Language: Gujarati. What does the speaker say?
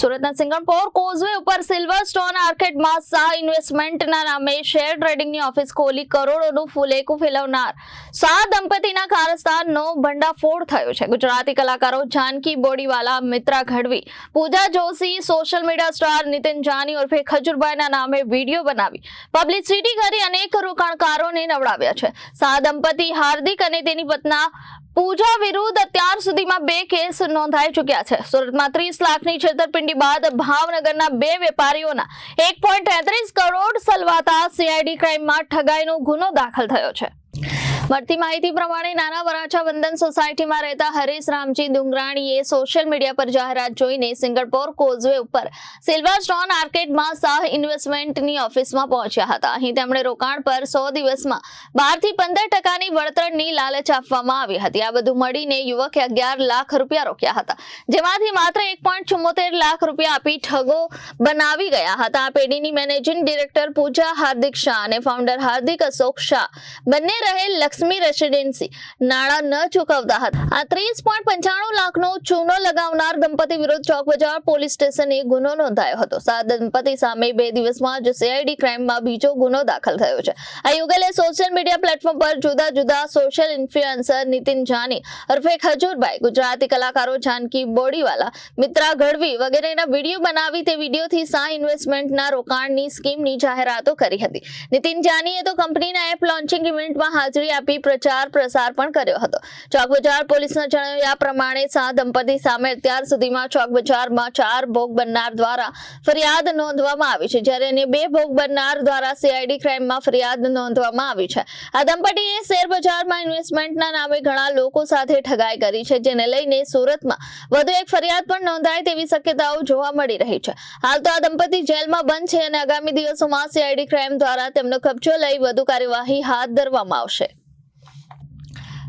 સુરતના સિંગણપોર કોઝવે ઉપર સિલ્વર સ્ટોન આર્કેડમાં શાહ ઇન્વેસ્ટમેન્ટના નામે શેર ટ્રેડિંગની ઓફિસ ખોલી કરોડોનું ફુલેકું ફેલાવનાર શાહ દંપતીના કારસ્તાનનો ભંડાફોડ થયો છે. ગુજરાતી કલાકારો Janki Bodiwala, Mitra Gadhvi Pooja Joshi, social media star Nitin Jani ઉર્ફે ખજુરભાઈના નામે વીડિયો બનાવી પબ્લિસિટી કરી અનેક રોકાણકારોને નવડાવ્યા છે. શાહ દંપતી હાર્દિક અને તેની પત્ના પૂજા વિરુદ્ધ અત્યાર સુધીમાં બે કેસ નોંધાઈ ચૂક્યા છે. સુરતમાં ત્રીસ લાખની છેતરપિંડી બાદ ભાવનગરના બે વેપારીઓના એક કરોડ સલવાતા સીઆઈડી ક્રાઇમમાં ઠગાઈનો ગુનો દાખલ થયો છે. મળતી માહિતી પ્રમાણે નાના વરાછા વંદન સોસાયટીમાં રહેતા હરીશ રામજી ડુંગરાણીએ સોશિયલ મીડિયા પર જાહેરાત જોઈને સિંગરપોર કોઝવે ઉપર સિલ્વર સ્ટોન આર્કેડમાં શાહ ઇન્વેસ્ટમેન્ટની ઓફિસમાં પહોંચ્યા હતા. અહીં તેમણે રોકાણ પર સો દિવસમાં બારથી પંદર ટકાની વળતરની લાલચ આપવામાં આવી હતી. આ બધું મળીને યુવકે અગિયાર લાખ રૂપિયા રોક્યા હતા. જેમાંથી માત્ર એક લાખ રૂપિયા આપી ઠગો બનાવી ગયા હતા. આ પેઢીની મેનેજિંગ ડિરેક્ટર પૂજા હાર્દિક શાહ અને ફાઉન્ડર હાર્દિક અશોક શાહ બંને રહે લક્ષ્મી રેસિડેન્સી. નાણાં ન ચૂકવતા હતા. આ ત્રીસ પોઈન્ટ પંચાણું લાખનો ચૂનો લગાવનાર દંપતી વિરુદ્ધ ચોક બજાર પોલીસ સ્ટેશને ગુનો નોંધાયો હતો. સાત દંપતી સામે બે દિવસમાં જ સીઆઈડી ક્રાઇમમાં બીજો ગુનો દાખલ થયો છે. આ યુગલે સોશિયલ મીડિયા પ્લેટફોર્મ પર જુદા જુદા સોશિયલ ઇન્ફ્લુએન્સર નીતિન જાની ઉર્ફે ખજૂરભાઈ, ગુજરાતી કલાકારો જાનકી બોડીવાલા, મિત્રા ગઢવી વગેરેના વીડિયો બનાવી તે વિડીયોથી સા ઇન્વેસ્ટમેન્ટના રોકાણની સ્કીમની જાહેરાતો કરી હતી. નીતિન જાનીએ તો કંપનીના એપ લોન્ચિંગ ઇવેન્ટમાં હાજરી આપી પ્રચાર પ્રસાર પણ કર્યો હતો. ચોક બજાર પોલીસના જણાવ્યા પ્રમાણે સા દંપતી સામે અત્યાર સુધીમાં ચોક બજારમાં ચાર ભોગ બનનાર દ્વારા ફરિયાદ નોંધવામાં આવી છે. જ્યારે અન્ય બે ભોગ બનનાર દ્વારા સીઆઈડી ક્રાઇમમાં ફરિયાદ નોંધવામાં આવી છે. આ દંપતીએ શેર બજારમાં ઇન્વેસ્ટમેન્ટના નામે ઘણા લોકો સાથે ઠગાઈ કરી છે, જેને લઈને સુરતમાં વધુ એક ફરિયાદ પણ નોંધાય તેવી શક્યતાઓ જોવા મળી રહી છે. હાલ તો આ દંપતી જેલમાં બંધ છે અને આગામી દિવસોમાં સીઆઈડી ક્રાઇમ દ્વારા તેમનો કબજો લઈ વધુ કાર્યવાહી હાથ ધરવામાં આવશે.